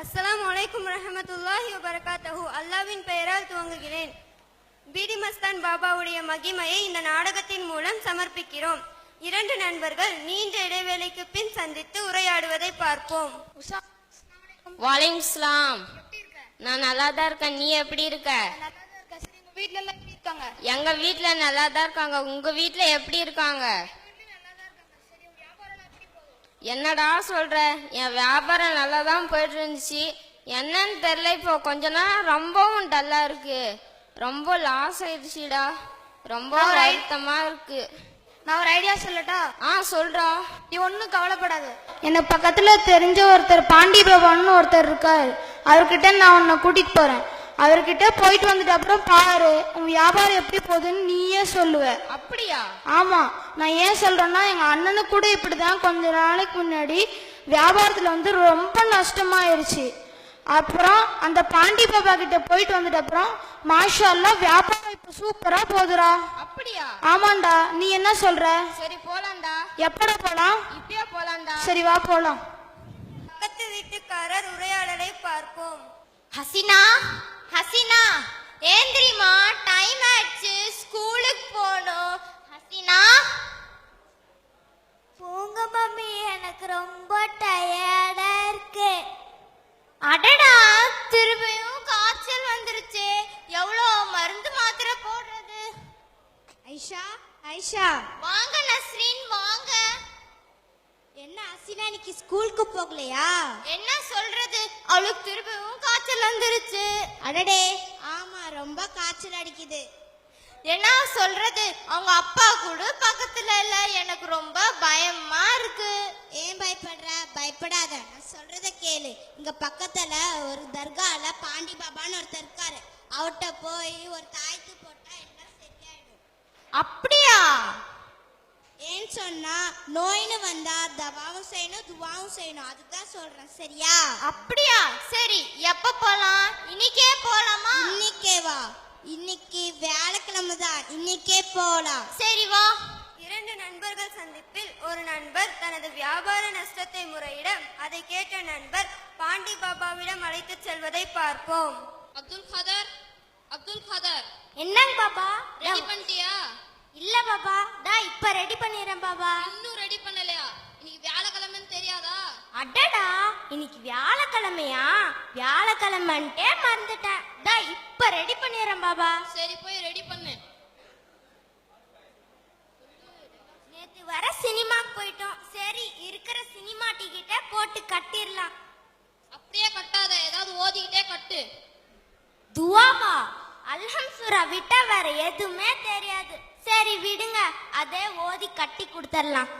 அஸ்ஸலாமு அலைக்கும் ரஹமத்துல்லாஹி வபரகாத்தஹு அல்லாவின் பெயரால் துவங்குகிறேன். பீடி மஸ்தான் பாபாவுடைய மகிமையை இந்த நாடகத்தின் மூலம் சமர்ப்பிக்கிறோம். இரண்டு நண்பர்கள் நீண்ட இடைவேளைக்கு பின் சந்தித்து உரையாடுவதை பார்ப்போம். வாலைக்கும் இஸ்லாம் நான் நல்லா தான் இருக்கேன். நீ எப்படி இருக்க? வீட்ல எல்லாம் எப்படி இருக்காங்க? எங்க வீட்ல நல்லா தான் இருக்காங்க. உங்க வீட்ல எப்படி இருக்காங்க? என்னடா சொல்ற? என் வியாபாரம் நல்லா தான் போயிட்டு இருந்துச்சு என்னன்னு தெரியல இப்போ கொஞ்ச நாள் ரொம்பவும் டல்லா இருக்கு. ரொம்ப லாஸ் ஆயிடுச்சுடா. ரொம்ப வருத்தமா இருக்கு. நான் ஒரு ஐடியா சொல்லட்டா? ஆ சொல்றா. நீ ஒன்றும் கவலைப்படாத. எனக்கு பக்கத்துல தெரிஞ்ச ஒருத்தர் பாண்டி பாபான்னு ஒருத்தர் இருக்காரு. அவர்கிட்ட நான் உன்னை கூட்டிட்டு போறேன். அவர்கிட்ட போயிட்டு வந்துட்டு அப்புறம் பாரு உன் வியாபாரம் எப்படி போகுதுன்னு நீயே சொல்லுவ. அப்படியா? ஆமா. நான் ஏன் சொல்றேன்னா எங்க அண்ணனுக்கு கூட இப்படிதான் கொஞ்ச நாளைக்கு முன்னாடி வியாபாரத்துல வந்து ரொம்ப நஷ்டமாயிருச்சு. அப்புறம் அந்த பாண்டி பாபா கிட்ட போயிட்டு வந்துட்டு அப்புறம் மாஷா அல்லாஹ் வியாபாரம் இப்ப சூப்பரா போகுதுடா. அப்படியா? ஆமாண்டா. நீ என்ன சொல்ற? சரி போலாம்டா. எப்படா போலாம்? இப்பயே போலாம்டா. சரி வா போலாம். பக்கத்து வீட்டுக்காரர் உரையாடலை பார்ப்போம். ஹசினா? ஹசினா ஏந்திரிமா டைம் ஆச்சு ஸ்கூலுக்கு போகணும். ஹசினா? போங்க மம்மி. எனக்கு ரொம்ப டயர்டா இருக்கு. அடடா! திரும்பியும் காய்ச்சல் வந்துருச்சு. எவ்வளோ மருந்து மாத்திரை போடுறது? ஐஷா ஐஷா. வாங்க நஸ்ரீன் வாங்க. என்ன அசினா இன்னைக்கு ஸ்கூலுக்கு போகலையா? என்ன சொல்றது? அவளுக்கு திரும்பியும் காய்ச்சல் வந்துருச்சு. அடடே. ஆமா ரொம்ப காய்ச்சல் அடிக்குது. என்ன சொல்றது? அவங்க அப்பா கூட பக்கத்துல இல்ல. எனக்கு ரொம்ப பயமா இருக்கு. ஏன் பயப்படுற? பயப்படாத. நான் சொல்றத கேளு. இங்க பக்கத்துல ஒரு தர்கால பாண்டி பாபான்னு ஒருத்தர் இருக்காரு. அவர்கிட்ட போய் ஒரு தாய்த்து போட்டா எல்லாம் சரியாயிடும். அப்படியா? ஏன்னு சொன்னா நோயின்னு வந்தா தவாவும் செய்யணும் துவாவும் செய்யணும். அதுதான் சொல்றேன். சரியா? அப்படியா? சரி எப்ப போலாம்? இன்னைக்கே போலாமா? இன்னைக்கே வா. இன்னைக்கு வியாழக்கிழமை தான். இன்னைக்கே போலாம். சரி வா. இரண்டு நண்பர்கள் சந்திப்பில் ஒரு நண்பர் தனது வியாபார நஷ்டத்தை முறையிட அதை கேட்ட நண்பர் பாண்டி பாபாவிடம் அழைத்துச் செல்வதை பார்ப்போம். அப்துல் கதர் அப்துல் கதர். என்னங்க பாபா? ரெடி பண்ணிட்டியா? இல்ல பாபா டா இப்ப ரெடி பண்ணிடுறேன் பாபா. இன்னும் ரெடி பண்ணலையா? இன்னைக்கு வியாழக்கிழமைன்னு தெரியாதா? அடடா இன்னைக்கு வியாழக்கிழமையா? வியாழக்கிழமைன்ட்டே மறந்துட்டேன். டா இப்ப ரெடி பண்ணிடுறேன் பாபா. சரி போய் ரெடி பண்ணு. நேத்து வர சினிமாக்கு போயிட்டோம். சரி இருக்கிற சினிமா டிக்கெட்டை போட்டு கட்டிடலாம். அப்படியே கட்டாத. ஏதாவது ஓதிக்கிட்டே கட்டு. துவாவா அல்ஹம் சூரா விட்டா வேற எதுவுமே தெரியாது. சரி விடுங்க. அதே ஓதி கட்டி கொடுத்துடலாம்.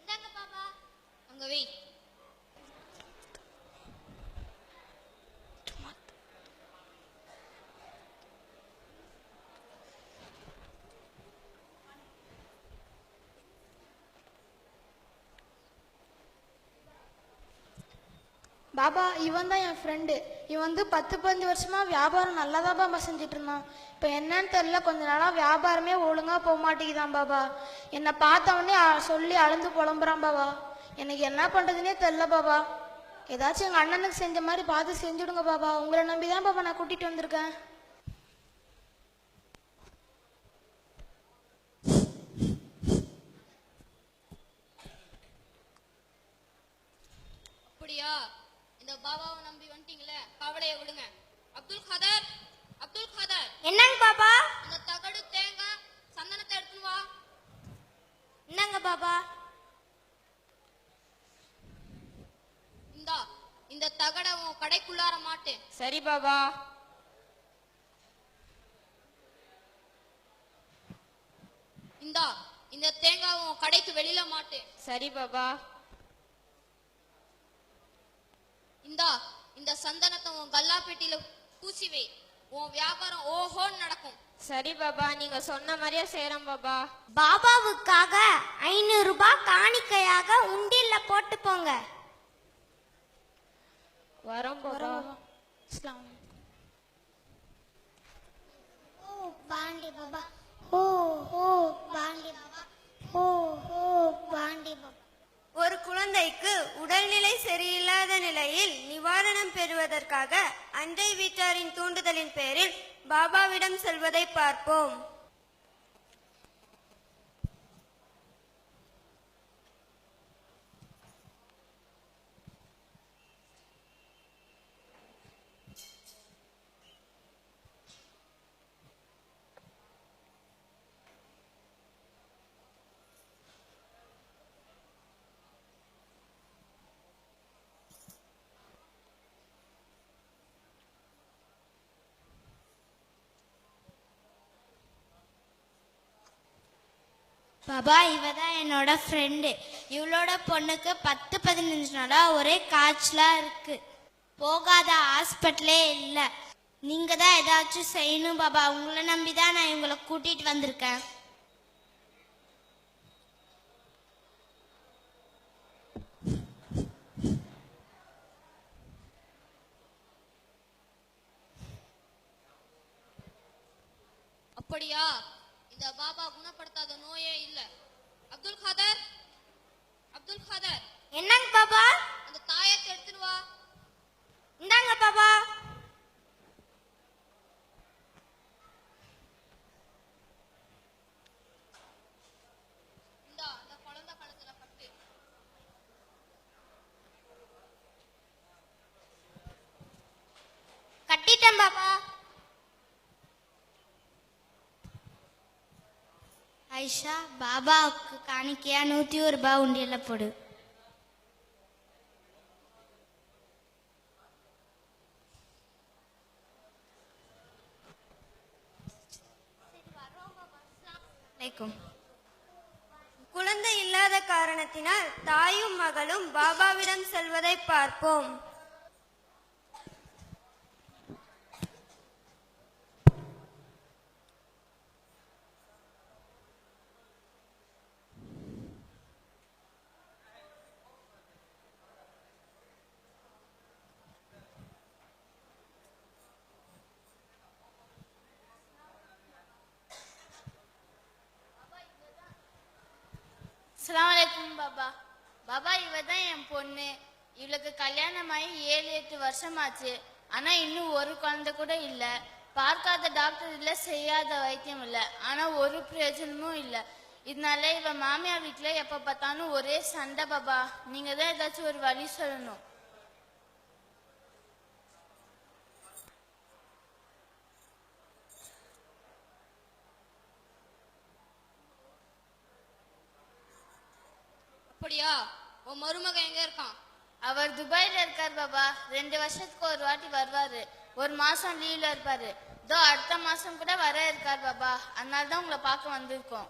இந்தாங்க பாபா அங்க வை. பாபா இவன் தான் என் ஃப்ரெண்டு இவன் வந்து பத்து பதினஞ்சு வருஷமா வியாபாரம் நல்லா தான் பாபா செஞ்சுட்டு இருந்தான் இப்போ என்னன்னு தெரில கொஞ்ச நாளாக வியாபாரமே ஒழுங்காக போக மாட்டேங்குதான் பாபா. என்னை பார்த்தவொடனே சொல்லி அழுந்து புலம்புறான் பாபா. எனக்கு என்ன பண்ணுறதுன்னே தெரில பாபா. ஏதாச்சும் எங்கள் அண்ணனுக்கு செஞ்ச மாதிரி பார்த்து செஞ்சுடுங்க பாபா. உங்களை நம்பி தான் பாபா நான் கூட்டிகிட்டு வந்திருக்கேன். அப்படியா? கவலையை விடுங்க. அப்துல் கதர் அப்துல் கதர். என்னங்க பாபா அந்த தகடு தேங்காய் சந்தனத்தை எடுத்துன்னு வா. என்னங்க பாபா இந்தா இந்த தகட உன் கடைக்குள்ளார மாட்டு சரி பாபா இந்தா இந்த தேங்காய் உன் கடைக்கு வெளியில மாட்டு சரி பாபா இந்தா இந்த சந்தனத்தை உன் கல்லாப்பெட்டியில பூசி வை. உன் வியாபாரம் ஓஹோன்னு நடக்கும். சரி பாபா. நீங்க சொன்ன மாதிரியே செய்யறோம் பாபா. பாபாவுக்காக ஐநூறு ரூபாய் காணிக்கையாக உண்டியல்ல போட்டு போங்க. வரோம் பாபா. இஸ்லாம். ஓ பாண்டி பாபா. ஓ ஓ. குழந்தைக்கு உடல்நிலை சரியில்லாத நிலையில் நிவாரணம் பெறுவதற்காக அண்டை வீட்டாரின் தூண்டுதலின் பேரில் பாபாவிடம் செல்வதை பார்ப்போம். பாபா இவ தான் என்னோட ஃப்ரெண்டு இவளோட பொண்ணுக்கு பத்து பதினஞ்சு நாளா ஒரே காய்ச்சலா இருக்கு. போகாத ஹாஸ்பிட்டலே இல்லை. நீங்க தான் ஏதாச்சும் செய்யணும் பாபா. உங்களை நம்பி தான் நான் இவங்களை கூட்டிட்டு வந்திருக்கேன். அப்படியா? இந்த பாபா குணப்படுத்தாத நோயே இல்ல. அப்துல் காதர் அப்துல் காதர். என்னங்க பாபா? அந்த தாயத்தை எடுத்துட்டு வா. இந்தாங்க பாபா இந்தா அந்த குழந்தை கழுத்துல கட்டு கட்டிட்டேன் பாபா ஐஷா பாபாவுக்கு காணிக்கையா நூத்தி ஒரு ரூபாய் உண்டியல போடு. குழந்தை இல்லாத காரணத்தினால் தாயும் மகளும் பாபாவிடம் செல்வதை பார்ப்போம். அஸ்லாம் வலைக்கும் பாபா. பாபா இவ தான் என் பொண்ணு. இவளுக்கு கல்யாணம் ஆகி ஏழு எட்டு வருஷமாச்சு. ஆனா இன்னும் ஒரு குழந்தை கூட இல்ல. பார்க்காத டாக்டர் இல்ல செய்யாத வைத்தியம் இல்ல. ஆனா ஒரு பிரயோஜனமும் இல்ல. இதனால இவ மாமியார் வீட்டுல எப்ப பார்த்தாலும் ஒரே சண்டை பாபா. நீங்க தான் ஏதாச்சும் ஒரு வழி சொல்லணும். அப்படியா? உன் மருமக எங்க இருக்கான்? அவர் துபாயில இருக்கார் பாபா. ரெண்டு வருஷத்துக்கு ஒரு வாட்டி வருவாரு. ஒரு மாசம் லீவ்ல இருப்பாரு. இதோ அடுத்த மாசம் கூட வர இருக்கார் பாபா. அதனால தான் உங்களை பார்க்க வந்திருக்கோம்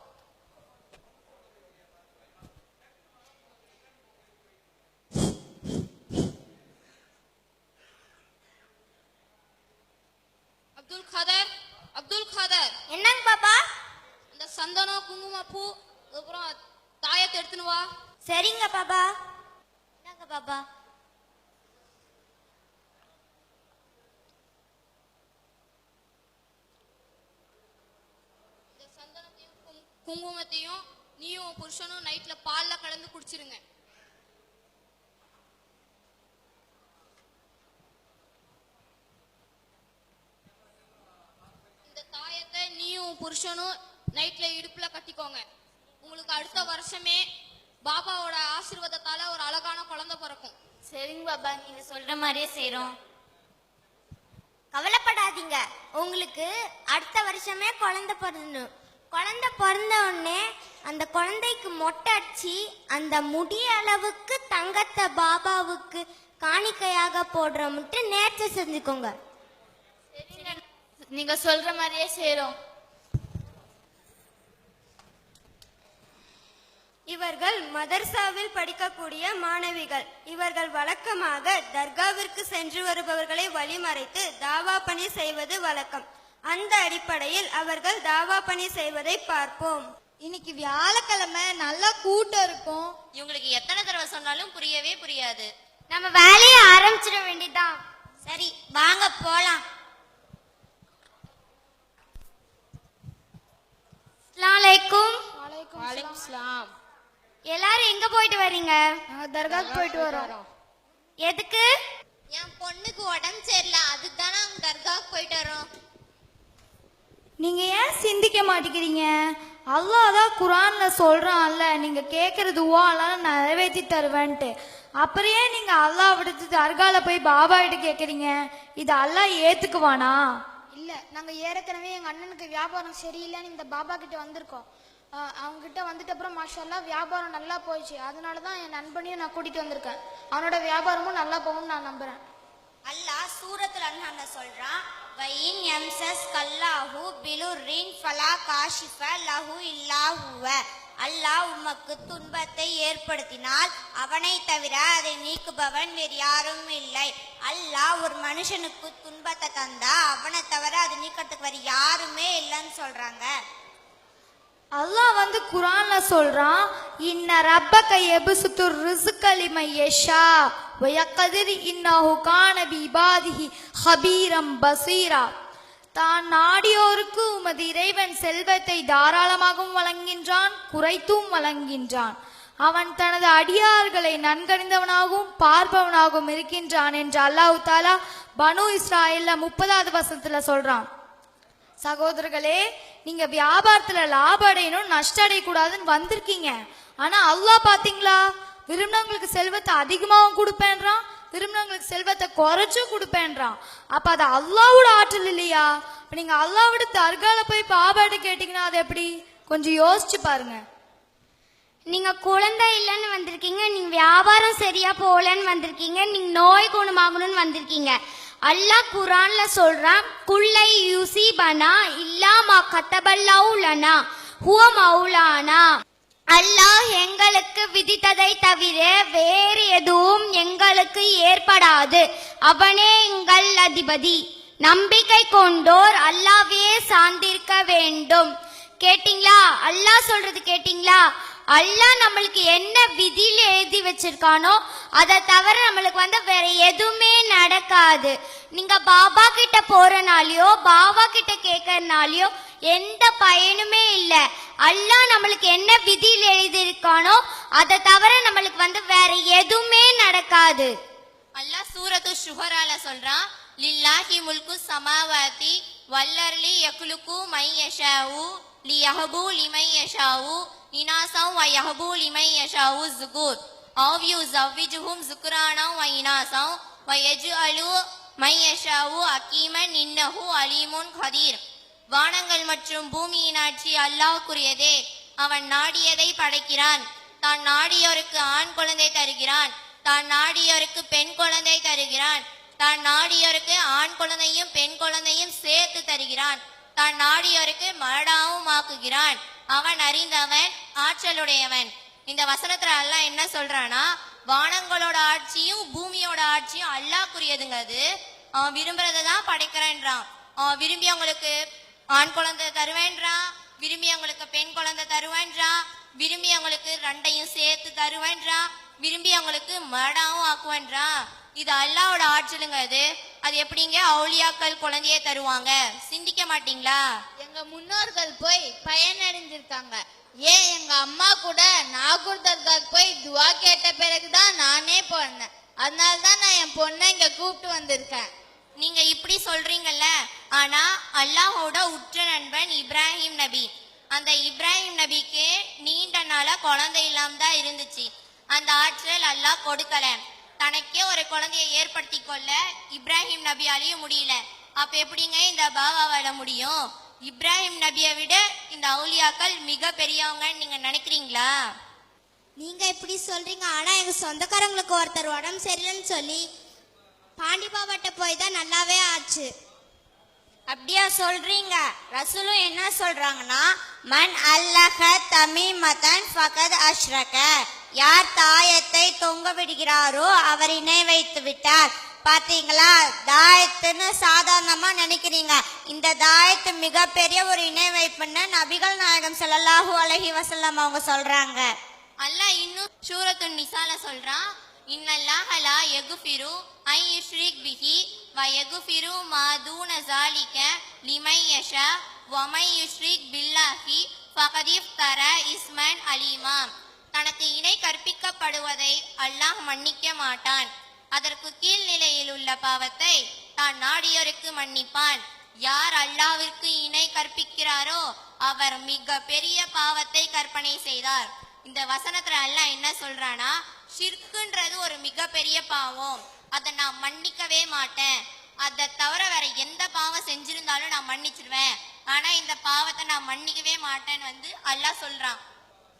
அப்துல் காதர் அப்துல் காதர் என்னங்க பாபா அந்த சந்தனம் குங்குமப்பூ அப்புறம் தாயத்தை எடுத்துன்னு வா சரிங்க பாபா. என்னங்க பாபா? இந்த சந்தனத்தையும் குங்குமத்தையும் நீயும் புருஷனும் நைட்ல பால்ல கலந்து குடிச்சிருங்க. இந்த தாயத்தை நீயும் புருஷனும் நைட்ல இடுப்புல கட்டிக்கோங்க. உங்களுக்கு அடுத்த வருஷமே பாபாவோட ஆசீர்வாதத்தால ஒரு அழகான குழந்தை பிறக்கும். சரிங்க பாபா நீங்க சொல்ற மாதிரியே செய்றோம். கவலைப்படாதீங்க. உங்களுக்கு அடுத்த வருஷமே குழந்தை பிறந்தணும் குழந்தை பிறந்த உடனே அந்த குழந்தைக்கு மொட்டை அடிச்சு அந்த முடிய அளவுக்கு தங்கத்தை பாபாவுக்கு காணிக்கையாக போடுறோம்ட்டு நேர்ச்சி செஞ்சுக்கோங்க. நீங்க சொல்ற மாதிரியே செய்றோம். இவர்கள் மதர்சாவில் படிக்கக்கூடிய மாணவிகள். இவர்கள் வழக்கமாக தர்காவிற்கு சென்று வருபவர்களை வழிமறைத்து தாவா பணி செய்வது வழக்கம். அந்த அடிப்படையில் அவர்கள் தாவா பணி செய்வதை பார்ப்போம். இன்னைக்கு வியாழக்கிழமை நல்லா கூட்டம் இருக்கும். இவங்களுக்கு எத்தனை தடவை சொன்னாலும் புரியவே புரியாது. நம்ம வேலையை ஆரம்பிச்சிட வேண்டியதான் சரி வாங்க போலாம். அலைக்கும். வாலைக்கும் சலாம் எல்லாரும் எங்க போயிட்டு வர்றீங்க நாங்கள் தர்காவுக்கு போயிட்டு வரோம். எதுக்கு? என் பொண்ணுக்கு உடம்பு சரியில்லை அதுக்கு தானே அவங்க தர்காவுக்கு போயிட்டு வரோம். நீங்க ஏன் சிந்திக்க மாட்டேங்கிறீங்க? அல்லாஹ் தான் குரான்ல சொல்றான்ல நீங்க கேட்கறது ஓலாம் நிறைவேற்றி தருவேன்ட்டு. அப்புறம் ஏன் நீங்க அல்லாஹ் விடுத்து தர்கால போய் பாபா கிட்ட கேக்குறீங்க? இது அல்லாஹ் ஏத்துக்குவானா? இல்ல நாங்க ஏற்கனவே எங்க அண்ணனுக்கு வியாபாரம் சரியில்லைன்னு இந்த பாபா கிட்ட வந்திருக்கோம். அவங்ககிட்ட அவங்க கிட்ட வந்துட்ட அப்புறம் மாஷல்லா வியாபாரம் நல்லா போயிடுச்சு. அதனால தான் என் நண்பனையும் நான் கூட்டிட்டு வந்திருக்கேன். அவனோட வியாபாரமும் நல்லா போகும்னு நான் நம்புறேன். அல்லாஹ் சூரத்துல அண்ணா சொல்றான் வையின் எம்சஸ் கல்லாஹு பிலுரின் ஃபலா காஷிஃப லஹு இல்லாஹுவ அல்லாஹ் உமக்கு துன்பத்தை ஏற்படுத்தினால் அவனை தவிர அதை நீக்குபவன் வேறு யாரும் இல்லை. அல்லாஹ் ஒரு மனுஷனுக்கு துன்பத்தை தந்தா அவனை தவிர அதை நீக்கிறதுக்கு வேறு யாருமே இல்லைன்னு சொல்றாங்க. அல்லாஹ் வந்து குரான்ல சொல்றான் இன்ன ரப்பக எபுசுத்து ரிசுக்கலிமை யஷா வயக்கதிர் இன்னஹு கான பாதிஹி ஹபீரம் பசீரா. தான் நாடியோருக்கு உமது இறைவன் செல்வத்தை தாராளமாகவும் வழங்குகின்றான் குறைத்தும் வழங்கின்றான் அவன் தனது அடியார்களை நன்கறிந்தவனாகவும் பார்ப்பவனாகவும் இருக்கின்றான் என்று அல்லாஹ் தாலா பனு இஸ்ராயல்ல முப்பதாவது வசத்துல சொல்றான். சகோதரர்களே நீங்க வியாபாரத்துல லாபம் அடையணும் நஷ்டம் அடையக்கூடாதுன்னு வந்திருக்கீங்க. ஆனா அல்லாஹ் பாத்தீங்களா? விரும்பினவங்களுக்கு செல்வத்தை அதிகமாகவும் கொடுப்பேன்றான். விரும்பினவங்களுக்கு செல்வத்தை குறைச்சும் கொடுப்பேன்றான். அப்ப அது அல்லாவோட ஆற்றல் இல்லையா? இப்ப நீங்க அல்லாவோட தர்கால போய் பாபாட்ட கேட்டீங்கன்னா அது எப்படி? கொஞ்சம் யோசிச்சு பாருங்க. நீங்க குழந்தை இல்லைன்னு வந்திருக்கீங்க நீங்க வியாபாரம் சரியா போகலன்னு வந்திருக்கீங்க நீங்க நோய் குணமாகணும்னு வந்திருக்கீங்க. அல்லாஹ் குரான்ல சொல்றான் குல்லை யுசிபனா இல்லாமா கத்தபல்லாவுலனா ஹுவ மௌலானா. அல்லாஹ் எங்களுக்கு விதித்ததை தவிர வேறு எதுவும் எங்களுக்கு ஏற்படாது. அவனே எங்கள் அதிபதி. நம்பிக்கை கொண்டோர் அல்லாவே சார்ந்திருக்க வேண்டும். கேட்டிங்களா? அல்லாஹ் சொல்றது கேட்டிங்களா? அல்லாஹ் நம்மளுக்கு என்ன விதியில் எழுதி வச்சிருக்கானோ அதை தவிர நம்மளுக்கு வந்து வேற எதுவுமே நடக்காது. நீங்க பாபா கிட்ட போறனாலயோ பாபா கிட்ட கேட்கறனாலயோ எந்த பயனுமே இல்லை. அல்லாஹ் நம்மளுக்கு என்ன விதியில் எழுதியிருக்கானோ அதை தவிர நம்மளுக்கு வந்து வேற எதுவுமே நடக்காது. அல்லாஹ் சூரத்து சுகரால சொல்றான் லில்லாஹி முல்கு சமாவாதி வல்லர்லி யக்லுகு my யஷாவு Li யஹபு லிமை யஷாவு இனாசம் why யஹபு லிமை யஷாவு ஜுகூர் AU you ஜவ்விஜுஹும் ஜுக்ரானம் வ இனாசம் யஜு அலு மை யஷாவு அகீமன் நின்னஹு அலீமுன் கதீர் வானங்கள் மற்றும் பூமியின் ஆட்சி அல்லாஹ்க்குரியதே. அவன் நாடியதை படைக்கிறான். தான் நாடியோருக்கு ஆண் குழந்தை தருகிறான். தான் நாடியோருக்கு பெண் குழந்தை தருகிறான். தான் நாடியோருக்கு ஆண் குழந்தையும் பெண் குழந்தையும் சேர்த்து தருகிறான். தான் நாடியோருக்கு மரடாவும் ஆக்குகிறான். அவன் அறிந்தவன் ஆற்றலுடையவன். இந்த வசனத்துல அல்லாஹ் என்ன சொல்றானா வானங்களோட ஆட்சியும் பூமியோட ஆட்சியும் அல்லாஹ்க்குரியதுங்க அது. அவன் விரும்புறதை தான் படைக்கிறேன்றான். அவன் விரும்பி அவங்களுக்கு ஆண் குழந்தை தருவேன்றான் விரும்பி அவங்களுக்கு பெண் குழந்தை தருவேன்றான் விரும்பி அவங்களுக்கு ரெண்டையும் சேர்த்து தருவேன்றான் விரும்பி அவங்களுக்கு மரடாவும் ஆக்குவேன்றான். இது அல்லாவோட ஆற்றலுங்க அது. அது எப்படிங்க? அவுளியாக்கள் குழந்தைய தருவாங்க. சிந்திக்க மாட்டீங்களா? எங்க முன்னோர்கள் போய் பயனடைஞ்சிருக்காங்க. ஏன் எங்க அம்மா கூட நாகூர் தர்காக்கு போய் துவா கேட்ட பிறகுதான் நானே போனேன். அதனால தான் நான் என் பொண்ணை இங்க கூப்பிட்டு வந்திருக்கேன். நீங்க இப்படி சொல்றீங்கல்ல? ஆனா அல்லாஹோட உற்ற நண்பன் இப்ராஹிம் நபி. அந்த இப்ராஹிம் நபிக்கு நீண்ட நாளா குழந்தை இல்லாம தான் இருந்துச்சு. அந்த ஆற்றல் அல்லாஹ் கொடுக்கல. தனக்கே ஒரு குழந்தையை ஏற்படுத்தி கொள்ள இப்ராஹிம் நபியாலையும் முடியல. அப்ப எப்படிங்க இந்த பாபாவால முடியும்? இப்ராஹிம் நபியை விட இந்த அவுலியாக்கள் மிக பெரியவங்கன்னு நீங்க நினைக்கிறீங்களா? நீங்க இப்படி சொல்றீங்க ஆனா எங்க சொந்தக்காரங்களுக்கு ஒருத்தர் உடம்பு சரியில்லைன்னு சொல்லி பாண்டி பாபாட்ட போய் தான் நல்லாவே ஆச்சு. அப்படியா சொல்றீங்க. ரசூலும் என்ன சொல்றாங்கன்னா மன் அல்லஹ தமிமதன் ஃபகத் அஷ்ரக. யார் தாயத்தை தொங்க விடுகிறாரோ அவர் இணை வைத்து விட்டார். பாத்தீங்களா? தாயத்துன்னு சாதாரணமா நினைக்கிறீங்க. இந்த தாயத்து மிகப்பெரிய ஒரு இணை வைப்புன்னு நபிகள் நாயகம் செல்லல்லாஹு அலைஹி வசல்லம் அவங்க சொல்றாங்க. அல்லாஹ் இன்னும் சூரத்து நிசால சொல்றான். இன்னல்லாஹலா லா யகுஃபிரு ஐ யுஷ்ரிக் பிஹி வ யகுஃபிரு மா தூன ஜாலிக லிமை யஷா வ மை யுஷ்ரிக் பில்லாஹி ஃபகதிஃப் தர இஸ்மன் அலீமா. தனக்கு இணை கற்பிக்கப்படுவதை அல்லாஹ் மன்னிக்க மாட்டான். அதற்கு கீழ் நிலையில் உள்ள பாவத்தை தான் நாடியோருக்கு மன்னிப்பான். யார் அல்லாவிற்கு இணை கற்பிக்கிறாரோ அவர் மிக பெரிய பாவத்தை கற்பனை செய்தார். இந்த வசனத்துல அல்லாஹ் என்ன சொல்றானா ஷிர்க்குன்றது ஒரு மிகப்பெரிய பாவம். அதை நான் மன்னிக்கவே மாட்டேன். அதை தவிர வேற எந்த பாவம் செஞ்சிருந்தாலும் நான் மன்னிச்சிருவேன். ஆனா இந்த பாவத்தை நான் மன்னிக்கவே மாட்டேன்னு வந்து அல்லாஹ் சொல்றான்.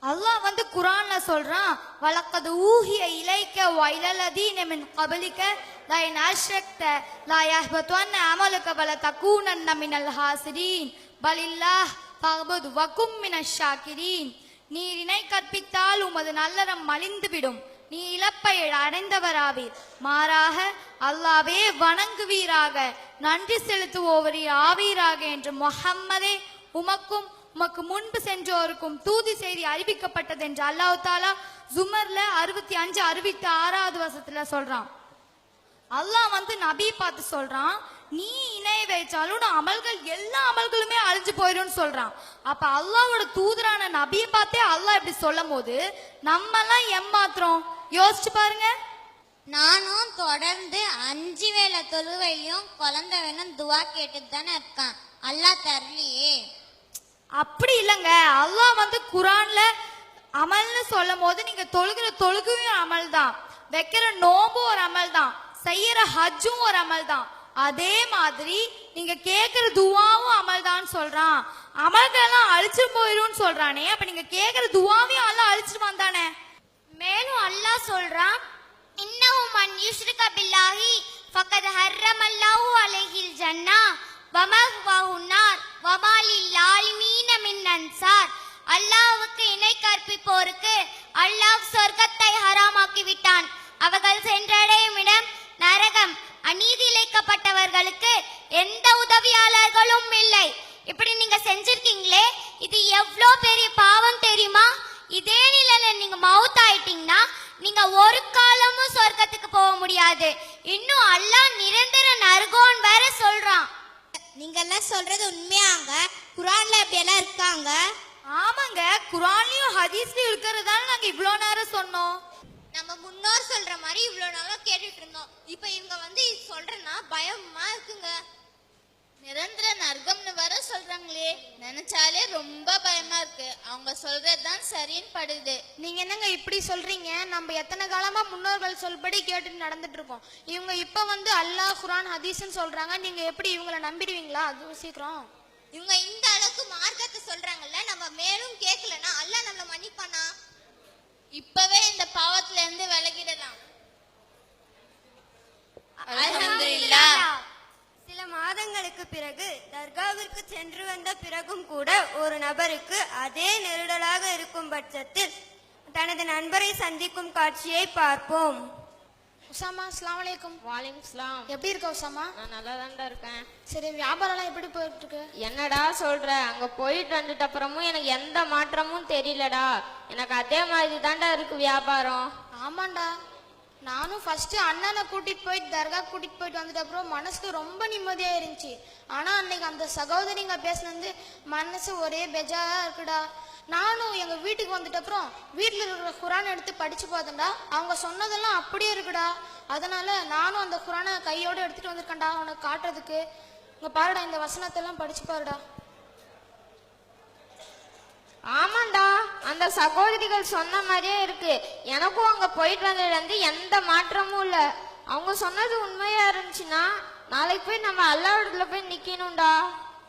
அல்லாஹ் வந்து குரான்ல சொல்றான் வலக்கது ஊஹிய இலைக்க வைலலதீன மின் கபலிக்க லா இன் அஷ்ரக்த லா அமலுக்க பல வல தகூனன்ன மினல் ஹாசிரீன் பலில்லாஹ் பகபது வக்கும் மின ஷாக்கிரீன். நீர் இணை கற்பித்தால் உமது நல்லறம் மலிந்துவிடும். நீ இழப்பை அடைந்தவராவீர். மாறாக அல்லாவே வணங்குவீராக நன்றி செலுத்துவோவரே ஆவீராக என்று முஹம்மதே உமக்கும் உமக்கு முன்பு சென்றோருக்கும் தூதி செய்தி அறிவிக்கப்பட்டது என்று அல்லாஹ் தாலா ஜுமர்ல அறுபத்தி அஞ்சு அறுபத்தி ஆறாவது வருஷத்துல சொல்றான். அல்லாஹ் வந்து நபி பார்த்து சொல்றான் நீ இணை வைச்சாலும் அமல்கள் எல்லா அமல்களுமே அழிஞ்சு போயிடும்னு சொல்றான். அப்ப அல்லாவோட தூதரான நபியை பார்த்தே அல்லாஹ் இப்படி சொல்லும் போது நம்ம எல்லாம் ஏமாத்துறோம். யோசிச்சு பாருங்க. நானும் தொடர்ந்து அஞ்சு வேளை தொழுவையும் குழந்தை வேணும் துவா கேட்டுட்டு தானே இருக்கான். அல்லாஹ் தரலையே. அப்படி இல்லைங்க. அல்லாஹ் வந்து குரான்ல அமல்னு சொல்லும் போது நீங்க தொழுகிற தொழுகையும் அமல் தான். வைக்கிற நோம்பும் ஒரு அமல் தான். செய்யற ஹஜ்ஜும் ஒரு அமல் தான். அதே மாதிரி நீங்க கேக்குற துவாவும் அமல் தான் சொல்றான். அமல்களெல்லாம் அழிச்சு போயிரும்னு சொல்றானே. அப்ப நீங்க கேக்குற துவாவையும் அல்லாஹ் அழிச்சிட்டு வந்தானே. மேலும் அல்லாஹ் சொல்றான் இன்னும் மன் யுஷ்ரிக பில்லாஹி ஃபக்கத் ஹர்ரமல்லாஹு அலைஹில் ஜன்னா. வமஹ்வஹு நார் வமாலில் லாலிமீன மின் அன்சார் அல்லாஹ்வுக்கு இணை கற்பிப்போருக்கு அல்லாஹ் சொர்க்கத்தை ஹராமாக்கி விட்டான் அவர்கள் சென்றடையும் இடம் நரகம். அநீதி இழைக்கப்பட்டவர்களுக்கு எந்த உதவியாளர்களும் இல்லை. இப்படி நீங்க செஞ்சிருக்கீங்களே இது எவ்வளோ பெரிய பாவம் தெரியுமா? இதே நிலையில நீங்க மவுத் ஆயிட்டீங்கன்னா நீங்க ஒரு காலமும் சொர்க்கத்துக்கு போக முடியாது. இன்னும் அல்லாஹ் நிரந்தர நரகோன் வேற சொல்றான். நீங்கெல்லாம் சொல்றது உண்மையாங்க? குரான்ல அப்படியெல்லாம் இருக்காங்க? ஆமாங்க குரான்லயும் ஹதீஸ்லயும் இருக்கிறதால நாங்க இவ்வளோ நேரம் சொன்னோம். நம்ம முன்னோர் சொல்ற மாதிரி இவ்வளவு நாளா கேட்டுட்டு இருந்தோம். இப்போ இவங்க வந்து சொல்றேன்னா பயமா இருக்குங்க. நிரந்தர நரகம்னு வர சொல்றாங்களே நினைச்சாலே ரொம்ப பயமா இருக்கு. அவங்க சொல்றதுதான் சரின்னு படுது. நீங்க என்னங்க இப்படி சொல்றீங்க? நம்ம எத்தனை காலமா முன்னோர்கள் சொல்படி கேட்டு நடந்துட்டு இருக்கோம். இவங்க இப்ப வந்து அல்லாஹ் குரான் ஹதீஸ்னு சொல்றாங்க. நீங்க எப்படி இவங்கள நம்பிடுவீங்களா? அது சீக்கிரம். இவங்க இந்த அளவுக்கு மார்க்கத்தை சொல்றாங்கல்ல நம்ம மேலும் கேட்கலன்னா அல்லாஹ் நம்மள மன்னிப்பானா? இப்பவே இந்த பாவத்துல இருந்து தர்காவிற்கு சென்று வந்த பிறகும் கூட ஒரு நபருக்கு அதே நெருடலாக இருக்கும் பட்சத்தில் தனது நண்பரை சந்திக்கும் காட்சியை பார்ப்போம். உசாமா அஸ்ஸலாமு அலைக்கும். வாலிம் இஸ்லாம் எப்படி இருக்க உசாமா? நான் நல்லா இருக்கேன். சரி வியாபாரம்லாம் எப்படி போயிட்டு இருக்கு என்னடா சொல்ற? அங்க போயிட்டு வந்துட்ட அப்புறமும் எனக்கு எந்த மாற்றமும் தெரியலடா. எனக்கு அதே மாதிரி தான்டா இருக்கு வியாபாரம். ஆமாண்டா. நானும் ஃபஸ்ட்டு அண்ணனை கூட்டிகிட்டு போயிட்டு தர்கா கூட்டிகிட்டு போயிட்டு வந்துட்ட அப்புறம் மனசுக்கு ரொம்ப நிம்மதியாக இருந்துச்சு. ஆனால் அன்னைக்கு அந்த சகோதரிங்க பேசினது மனசு ஒரே பெஜாராக இருக்குடா. நானும் எங்கள் வீட்டுக்கு வந்துட்டப்புறம் அப்புறம் இருக்கிற குரான் எடுத்து படித்து பார்த்தேன்டா. அவங்க சொன்னதெல்லாம் அப்படியே இருக்குடா. அதனால் நானும் அந்த குரானை கையோடு எடுத்துகிட்டு வந்திருக்கேன்டா உனக்கு காட்டுறதுக்கு. இங்கே பாருடா இந்த வசனத்தெல்லாம் படிச்சு பாருடா. ஆமாண்டா அந்த சகோதரிகள் சொன்ன மாதிரியே இருக்கு. எனக்கும் அங்க போயிட்டு வந்ததுல இருந்து எந்த மாற்றமும் இல்ல. அவங்க சொன்னது உண்மையா இருந்துச்சுன்னா நாளைக்கு போய் நம்ம அல்லாவிடத்துல போய் நிக்கணும்டா.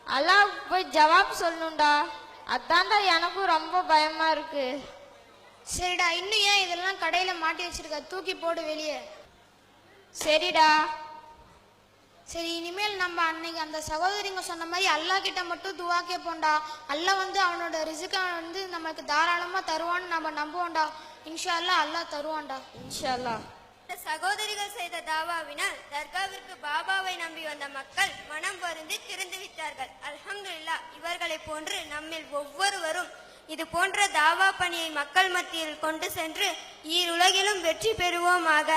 அல்லாவுக்கு போய் ஜவாப் சொல்லணும்டா. அதான்டா எனக்கும் ரொம்ப பயமா இருக்கு. சரிடா இன்னும் ஏன் இதெல்லாம் கடையில மாட்டி வச்சிருக்க? தூக்கி போடு வெளியே. சரிடா. சரி இனிமேல் நம்ம அன்னைக்கு அந்த சகோதரிங்க சொன்ன மாதிரி அல்லாஹ் கிட்ட மட்டும் துவா கேட்போம்டா அல்லாஹ் வந்து அவனோட ரிசுக்கை வந்து நமக்கு தாராளமா தருவான்னு நம்ம நம்புவோம்டா. இன்ஷா அல்லாஹ் அல்லாஹ் தருவான்டா. இன்ஷா அல்லாஹ் இந்த சகோதரிகள் செய்த தாவாவினால் தர்காவிற்கு பாபாவை நம்பி வந்த மக்கள் மனம் வருந்தி திருந்து விட்டார்கள். அல்ஹம்துலில்லாஹ் இவர்களை போன்று நம்மில் ஒவ்வொருவரும் இது போன்ற தாவா பணியை மக்கள் மத்தியில் கொண்டு சென்று ஈருலகிலும் வெற்றி பெறுவோமாக.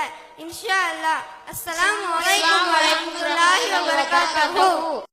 இன்ஷா அல்லாஹ். அஸ்லாம் வபரகாத்துஹு.